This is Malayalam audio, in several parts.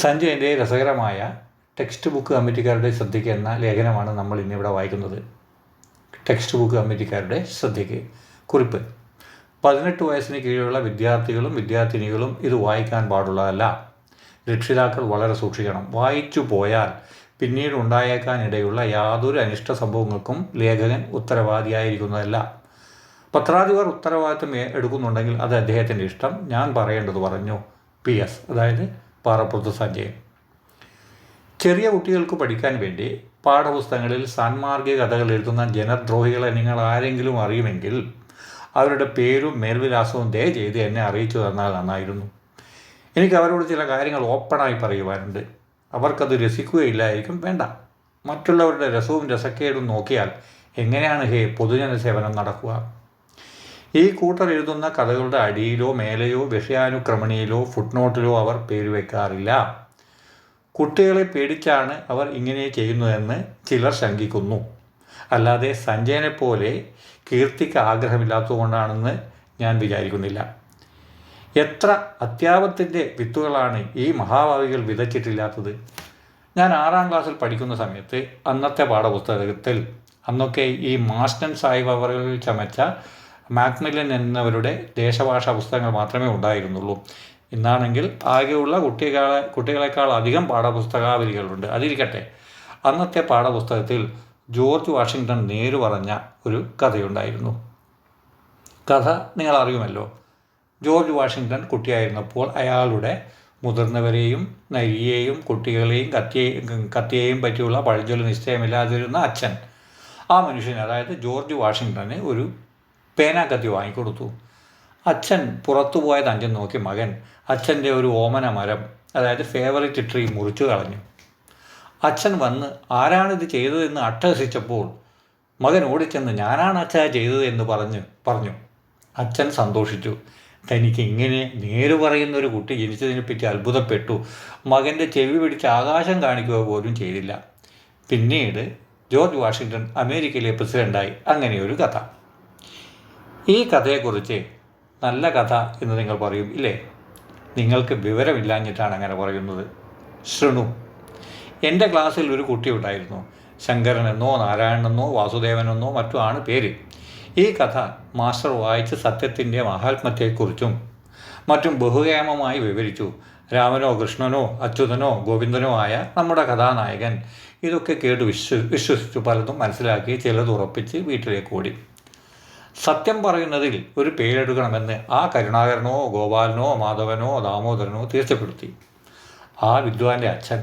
സഞ്ജയന്റെ രസകരമായ ടെക്സ്റ്റ് ബുക്ക് കമ്മിറ്റിക്കാരുടെ ശ്രദ്ധയ്ക്ക് എന്ന ലേഖനമാണ് നമ്മൾ ഇന്നിവിടെ വായിക്കുന്നത്. ടെക്സ്റ്റ് ബുക്ക് കമ്മിറ്റിക്കാരുടെ ശ്രദ്ധയ്ക്ക്. കുറിപ്പ്. പതിനെട്ട് വയസ്സിന് കീഴിലുള്ള വിദ്യാർത്ഥികളും വിദ്യാർത്ഥിനികളും ഇത് വായിക്കാൻ പാടുള്ളതല്ല. രക്ഷിതാക്കൾ വളരെ സൂക്ഷിക്കണം. വായിച്ചു പോയാൽ പിന്നീട് ഉണ്ടായേക്കാനിടയുള്ള യാതൊരു അനിഷ്ട സംഭവങ്ങൾക്കും ലേഖകൻ ഉത്തരവാദിയായിരിക്കുന്നതല്ല. പത്രാധിപർ ഉത്തരവാദിത്വം എടുക്കുന്നുണ്ടെങ്കിൽ അത് അദ്ദേഹത്തിന്റെ ഇഷ്ടം. ഞാൻ പറയേണ്ടത് പറഞ്ഞു. പി. എസ്. അതായത് പാറപ്പുറത്ത് സഞ്ജയൻ ചെറിയ കുട്ടികൾക്ക് പഠിക്കാൻ വേണ്ടി പാഠപുസ്തകങ്ങളിൽ സാൻമാർഗിക കഥകൾ എഴുതുന്ന ജനദ്രോഹികളെ നിങ്ങൾ ആരെങ്കിലും അറിയുമെങ്കിൽ അവരുടെ പേരും മേൽവിലാസവും ദയ ചെയ്ത് എന്നെ അറിയിച്ചു തന്നാൽ നന്നായിരുന്നു. എനിക്ക് അവരോട് ചില കാര്യങ്ങൾ ഓപ്പണായി പറയുവാനുണ്ട്. അവർക്കത് രസിക്കുകയില്ലായിരിക്കും വേണ്ട. മറ്റുള്ളവരുടെ രസവും രസക്കേടും നോക്കിയാൽ എങ്ങനെയാണ് ഹേ പൊതുജന സേവനം നടക്കുക? ഈ കൂട്ടർ എഴുതുന്ന കഥകളുടെ അടിയിലോ മേലെയോ വിഷയാനുക്രമണിയിലോ ഫുട്നോട്ടിലോ അവർ പേര് വയ്ക്കാറില്ല കുട്ടികളെ പേടിച്ചാണ് അവർ ഇങ്ങനെ ചെയ്യുന്നതെന്ന് ചിലർ ശങ്കിക്കുന്നു. അല്ലാതെ സഞ്ജയനെ പോലെ കീർത്തിക്ക് ആഗ്രഹമില്ലാത്തതുകൊണ്ടാണെന്ന് ഞാൻ വിചാരിക്കുന്നില്ല. എത്ര അത്യാപത്തിന്റെ വിത്തുകളാണ് ഈ മഹാഭാവികൾ വിതച്ചിട്ടില്ലാത്തത്? ഞാൻ ആറാം ക്ലാസ്സിൽ പഠിക്കുന്ന സമയത്ത് അന്നത്തെ പാഠപുസ്തകത്തിൽ അന്നൊക്കെ ഈ മാസ്റ്റൻ സാഹിബ് ചമച്ച മാക്മില്ലൻ എന്നവരുടെ ദേശഭാഷാ പുസ്തകങ്ങൾ മാത്രമേ ഉണ്ടായിരുന്നുള്ളൂ. ഇന്നാണെങ്കിൽ ആകെയുള്ള കുട്ടികളെ കുട്ടികളെക്കാൾ അധികം പാഠപുസ്തകാവലികളുണ്ട്. അതിരിക്കട്ടെ അന്നത്തെ പാഠപുസ്തകത്തിൽ ജോർജ് വാഷിങ്ടൺ നേരു പറഞ്ഞ ഒരു കഥയുണ്ടായിരുന്നു. കഥ നിങ്ങൾ അറിയുമല്ലോ ജോർജ് വാഷിങ്ടൺ കുട്ടിയായിരുന്നപ്പോൾ അയാളുടെ മുതിർന്നവരെയും നരിയെയും കുട്ടികളെയും കത്തിയെയും കത്തിയെയും പറ്റിയുള്ള പഴഞ്ചൊല്ല് നിശ്ചയമില്ലാതിരുന്ന അച്ഛൻ. ആ മനുഷ്യൻ അതായത് ജോർജ് വാഷിങ്ടന് ഒരു പേന കത്തി വാങ്ങിക്കൊടുത്തു. അച്ഛൻ പുറത്തു പോയ തഞ്ചം നോക്കി മകൻ അച്ഛന്റെ ഒരു ഓമന മരം അതായത് ഫേവറേറ്റ് ട്രീ മുറിച്ചു കളഞ്ഞു. അച്ഛൻ വന്ന് ആരാണിത് ചെയ്തതെന്ന് അട്ടഹസിച്ചപ്പോൾ മകൻ ഓടിച്ചെന്ന് ഞാനാണ് അച്ഛാ ചെയ്തത് എന്ന് പറഞ്ഞ് പറഞ്ഞു. അച്ഛൻ സന്തോഷിച്ചു. തനിക്ക് ഇങ്ങനെ നേര് പറയുന്ന ഒരു കുട്ടി ജനിച്ചതിനെപ്പറ്റി അത്ഭുതപ്പെട്ടു. മകന്റെ ചെവി പിടിച്ച് ആകാശം കാണിക്കുക പോലും ചെയ്തില്ല. പിന്നീട് ജോർജ് വാഷിങ്ടൺ അമേരിക്കയിലെ പ്രസിഡന്റായി അങ്ങനെയൊരു കഥ. ഈ കഥയെക്കുറിച്ച് നല്ല കഥ എന്ന് നിങ്ങൾ പറയും ഇല്ലേ? നിങ്ങൾക്ക് വിവരമില്ലാഞ്ഞിട്ടാണ് അങ്ങനെ പറയുന്നത്. ശൃണു എന്റെ ക്ലാസ്സിൽ ഒരു കുട്ടി ഉണ്ടായിരുന്നു. ശങ്കരനെന്നോ നാരായണനെന്നോ വാസുദേവനെന്നോ മറ്റോ ആണ് പേര്. ഈ കഥ മാസ്റ്റർ വായിച്ച് സത്യത്തിന്റെ മഹാത്മത്തെക്കുറിച്ചും മറ്റും ബഹുകേമമായി വിവരിച്ചു. രാമനോ കൃഷ്ണനോ അച്യുതനോ ഗോവിന്ദനോ ആയ നമ്മുടെ കഥാനായകൻ ഇതൊക്കെ കേട്ട് വിശ്വ വിശ്വസിച്ചു പലതും മനസ്സിലാക്കി ചിലത് ഉറപ്പിച്ച് വീട്ടിലേക്ക് ഓടി. സത്യം പറയുന്നതിൽ ഒരു പേരെടുക്കണമെന്ന് ആ കരുണാകരനോ ഗോപാലനോ മാധവനോ ദാമോദരനോ തീർച്ചപ്പെടുത്തി. ആ വിദ്വാന്റെ അച്ഛൻ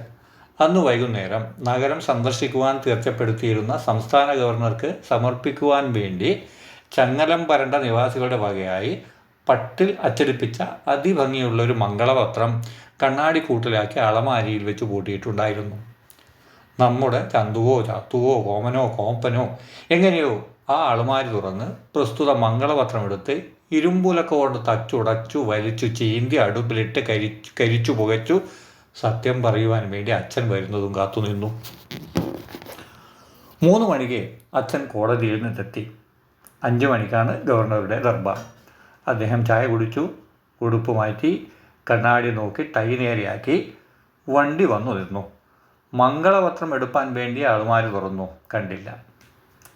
അന്ന് വൈകുന്നേരം നഗരം സന്ദർശിക്കുവാൻ തീർച്ചപ്പെടുത്തിയിരുന്ന സംസ്ഥാന ഗവർണർക്ക് സമർപ്പിക്കുവാൻ വേണ്ടി ചങ്ങലം പരണ്ട നിവാസികളുടെ വകയായി പട്ടിൽ അച്ചടിപ്പിച്ച അതിഭംഗിയുള്ള ഒരു മംഗളപത്രം കണ്ണാടി കൂട്ടിലാക്കി അളമാരിയിൽ വെച്ച് പൂട്ടിയിട്ടുണ്ടായിരുന്നു. നമ്മുടെ ചന്തുവോ ചാത്തുവോ കോമനോ കോമ്പനോ എങ്ങനെയോ ആ അളമാരി തുറന്ന് പ്രസ്തുത മംഗളപത്രം എടുത്ത് ഇരുമ്പുലക്ക കൊണ്ട് തച്ചുടച്ചു വലിച്ചു ചീന്തി അടുപ്പിലിട്ട് കരിച്ചു കരിച്ചു പുകച്ചു. സത്യം പറയുവാൻ വേണ്ടി അച്ഛൻ വരുന്നതും കാത്തുനിന്നു മൂന്ന് മണിക്ക് അച്ഛൻ കോടതിയിൽ നിന്നെത്തി. അഞ്ച് മണിക്കാണ് ഗവർണറുടെ ദർബാർ. അദ്ദേഹം ചായ കുടിച്ചു ഉടുപ്പ് മാറ്റി കണ്ണാടി നോക്കി ടൈ നേരെയാക്കി വണ്ടി വന്നു നിന്നു. മംഗളപത്രം എടുപ്പാൻ വേണ്ടി ആളുമാർ തുറന്നു. കണ്ടില്ല.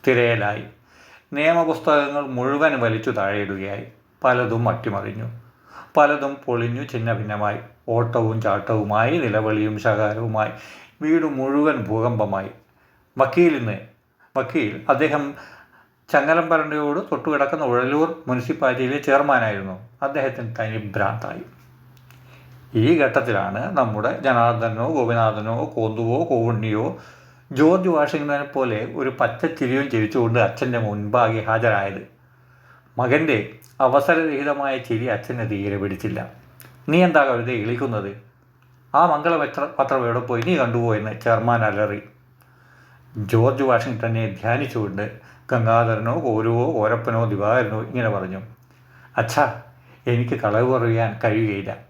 തിരയലായി. നിയമപുസ്തകങ്ങൾ മുഴുവൻ വലിച്ചു താഴെയിടുകയായി. പലതും അട്ടിമറിഞ്ഞു. പലതും പൊളിഞ്ഞു ചിന്ന ഭിന്നമായി. ഓട്ടവും ചാട്ടവുമായി നിലവിളിയും ശകാരവുമായി. വീട് മുഴുവൻ ഭൂകമ്പമായി. വക്കീലിന് വക്കീൽ അദ്ദേഹം ചങ്ങലംപരണ്ടയോട് തൊട്ടുകിടക്കുന്ന ഉഴലൂർ മുനിസിപ്പാലിറ്റിയിലെ ചെയർമാനായിരുന്നു. അദ്ദേഹത്തിന് തനി ഭ്രാന്തായി ഈ ഘട്ടത്തിലാണ് നമ്മുടെ ജനാർദ്ദനോ ഗോപിനാഥനോ കോന്തുവോ കോവുണ്ണിയോ ജോർജ് വാഷിങ്ടനെ പോലെ ഒരു പച്ചച്ചിരിയും ചിരിച്ചുകൊണ്ട് അച്ഛന്റെ മുൻപാകെ ഹാജരായത്. മകന്റെ അവസരരഹിതമായ ചിരി അച്ഛനെ തീരെ പിടിച്ചില്ല. നീ എന്താ കവിത ഇളിക്കുന്നത്? ആ മംഗളപത്ര പത്രം എവിടെ പോയി? നീ കണ്ടുപോയെന്ന് ചെയർമാൻ അലറി. ജോർജ് വാഷിങ്ടനെ ധ്യാനിച്ചുകൊണ്ട് ഗംഗാധരനോ ഓരോ ഓരപ്പനോ ദിവാകരനോ ഇങ്ങനെ പറഞ്ഞു. അച്ഛാ എനിക്ക് കളവ് പറയാൻ കഴിയുകയില്ല.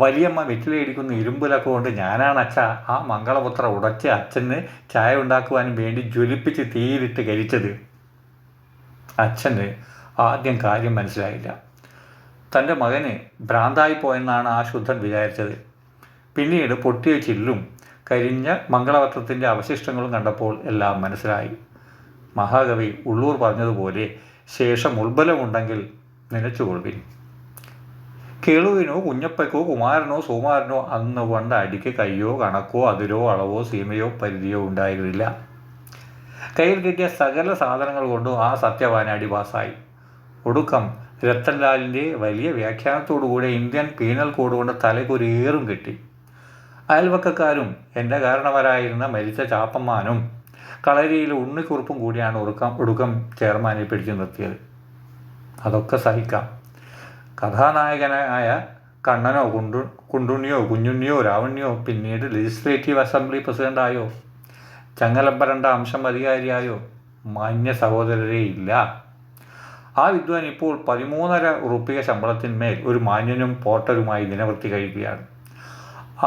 വലിയമ്മ വെറ്റിലയിടിക്കുന്ന ഇരുമ്പിലൊക്കെ കൊണ്ട് ഞാനാണ് അച്ഛ ആ മംഗളപുത്ര ഉടച്ച് അച്ഛന് ചായ ഉണ്ടാക്കുവാനും വേണ്ടി ജ്വലിപ്പിച്ച് തീയിലിട്ട് കരിച്ചത്. അച്ഛന് ആദ്യം കാര്യം മനസ്സിലായില്ല. തന്റെ മകന് ഭ്രാന്തായി പോയെന്നാണ് ആ ശുദ്ധൻ വിചാരിച്ചത്. പിന്നീട് പൊട്ടിയ ചില്ലും കരിഞ്ഞ മംഗളപത്രത്തിന്റെ അവശിഷ്ടങ്ങളും കണ്ടപ്പോൾ എല്ലാം മനസ്സിലായി. മഹാകവി ഉള്ളൂർ പറഞ്ഞതുപോലെ ശേഷം ഉൾബലമുണ്ടെങ്കിൽ നനച്ചുകൊള്ളുവിൻ. കേളുവിനോ കുഞ്ഞപ്പയ്ക്കോ കുമാരനോ സുമാരനോ അന്ന് കൊണ്ട് അടിക്ക് കയ്യോ കണക്കോ അതിരോ അളവോ സീമയോ പരിധിയോ ഉണ്ടായിരുന്നില്ല. കയ്യിൽ കിട്ടിയ സകല സാധനങ്ങൾ കൊണ്ടും ആ സത്യവാനാടി പാസ്സായി. ഒടുക്കം രത്തൻലാലിന്റെ വലിയ വ്യാഖ്യാനത്തോടുകൂടെ ഇന്ത്യൻ പീനൽ കോഡ് കൊണ്ട് തലയ്ക്കൊരേറും കിട്ടി. അയൽവക്കക്കാരും എന്റെ കാരണവരായിരുന്ന മരിച്ച ചാപ്പന്മാനും കളരിയിൽ ഉണ്ണിക്കുറുപ്പും കൂടിയാണ് ഉറക്കം ഒടുക്കം ചെയർമാനെ പിടിച്ചു നിർത്തിയത്. അതൊക്കെ സഹിക്കാം. കഥാനായകനായ കണ്ണനോ കുണ്ടു കുണ്ടുണ്ണിയോ കുഞ്ഞുണ്ണിയോ രാവണ്യോ പിന്നീട് ലെജിസ്ലേറ്റീവ് അസംബ്ലി പ്രസിഡന്റായോ ചങ്ങലമ്പരണ്ട അംശം അധികാരിയായോ മാന്യ സഹോദരരേ ഇല്ല. ആ വിദ്വാൻ ഇപ്പോൾ പതിമൂന്നര ഉറുപ്പിക ശമ്പളത്തിന്മേൽ ഒരു മാന്യനും പോർട്ടരുമായി ദിനവൃത്തി കഴിക്കുകയാണ്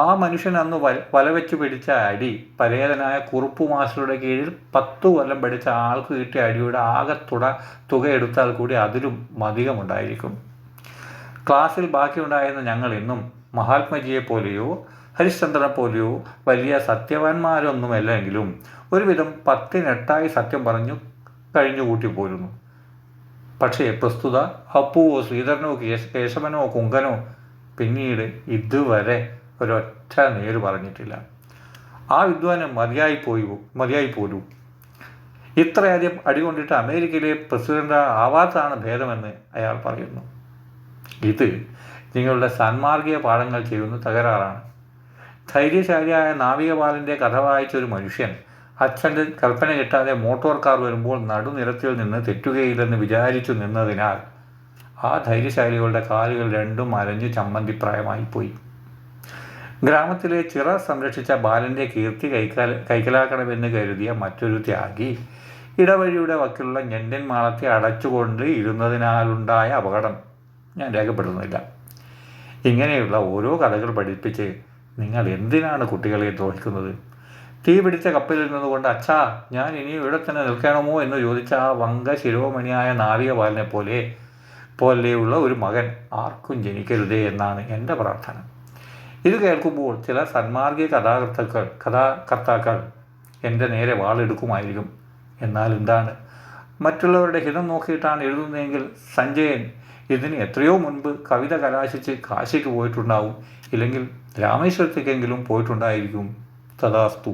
ആ മനുഷ്യൻ അന്ന് വല വലവെച്ച് പിടിച്ച അടി പരേതനായ കുറുപ്പു മാസ്റ്ററുടെ കീഴിൽ പത്തു കൊല്ലം പഠിച്ച ആൾക്ക് കിട്ടിയ അടിയുടെ ആകെ തുക തുക എടുത്താൽ കൂടി അതിലും അധികമുണ്ടായിരിക്കും. ക്ലാസ്സിൽ ബാക്കിയുണ്ടായിരുന്ന ഞങ്ങൾ ഇന്നും മഹാത്മജിയെ പോലെയോ ഹരിശ്ചന്ദ്രനെ പോലെയോ വലിയ സത്യവാന്മാരൊന്നുമല്ലെങ്കിലും ഒരുവിധം പത്തിനെട്ടായി സത്യം പറഞ്ഞു കഴിഞ്ഞുകൂട്ടി പോരുന്നു. പക്ഷേ പ്രസ്തുത അപ്പുവോ ശ്രീധരനോ കേശ കേശവനോ കുങ്കനോ പിന്നീട് ഇതുവരെ ഒരൊറ്റ നേര് പറഞ്ഞിട്ടില്ല. ആ വിദ്വാന് മതിയായി പോയി മതിയായി പോലൂ ഇത്രയധികം അടികൊണ്ടിട്ട് അമേരിക്കയിലെ പ്രസിഡന്റ് ആവാത്തതാണ് ഭേദമെന്ന് അയാൾ പറയുന്നു. ഇത് നിങ്ങളുടെ സന്മാർഗീയ പാഠങ്ങൾ ചെയ്യുന്ന തകരാറാണ്. ധൈര്യശാലിയായ നാവികപാലന്റെ കഥ വായിച്ച ഒരു മനുഷ്യൻ അച്ഛന്റെ കൽപ്പന കിട്ടാതെ മോട്ടോർ കാർ വരുമ്പോൾ നടുനിരത്തിൽ നിന്ന് തെറ്റുകയില്ലെന്ന് വിചാരിച്ചു നിന്നതിനാൽ ആ ധൈര്യശാലികളുടെ കാലുകൾ രണ്ടും അരഞ്ഞു ചമ്മന്തിപ്രായമായിപ്പോയി. ഗ്രാമത്തിലെ ചിറ സംരക്ഷിച്ച ബാലന്റെ കീർത്തി കൈക്കാൽ കൈക്കലാക്കണമെന്ന് കരുതിയ മറ്റൊരു ത്യാഗി ഇടവഴിയുടെ വക്കിലുള്ള ഞെണ്ടൻ മാളത്തെ അടച്ചുകൊണ്ട് ഇരുന്നതിനാലുണ്ടായ അപകടം. ഞാൻ രേഖപ്പെടുത്തുന്നില്ല. ഇങ്ങനെയുള്ള ഓരോ കഥകൾ പഠിപ്പിച്ച് നിങ്ങൾ എന്തിനാണ് കുട്ടികളെ ദ്രോഹിക്കുന്നത്? തീ പിടിച്ച കപ്പലിൽ നിന്നുകൊണ്ട് അച്ഛാ ഞാൻ ഇനി ഇവിടെ തന്നെ നിൽക്കണമോ? എന്ന് ചോദിച്ച ആ വങ്ക ശിരോമണിയായ നാവികപാലനെ പോലെ പോലെയുള്ള ഒരു മകൻ ആർക്കും ജനിക്കരുതേ എന്നാണ് എന്റെ പ്രാർത്ഥന. ഇത് കേൾക്കുമ്പോൾ ചില സന്മാർഗീയ കഥാകർത്താക്കൾ കഥാകർത്താക്കൾ എന്റെ നേരെ വാളെടുക്കുമായിരിക്കും. എന്നാൽ എന്താണ്? മറ്റുള്ളവരുടെ ഹിതം നോക്കിയിട്ടാണ് എഴുതുന്നതെങ്കിൽ സഞ്ജയൻ ഇതിന് എത്രയോ മുൻപ് കവിത കലാശിച്ച് കാശിക്ക് പോയിട്ടുണ്ടാവും. ഇല്ലെങ്കിൽ രാമേശ്വരത്തേക്കെങ്കിലും പോയിട്ടുണ്ടായിരിക്കും. തഥാസ്തു.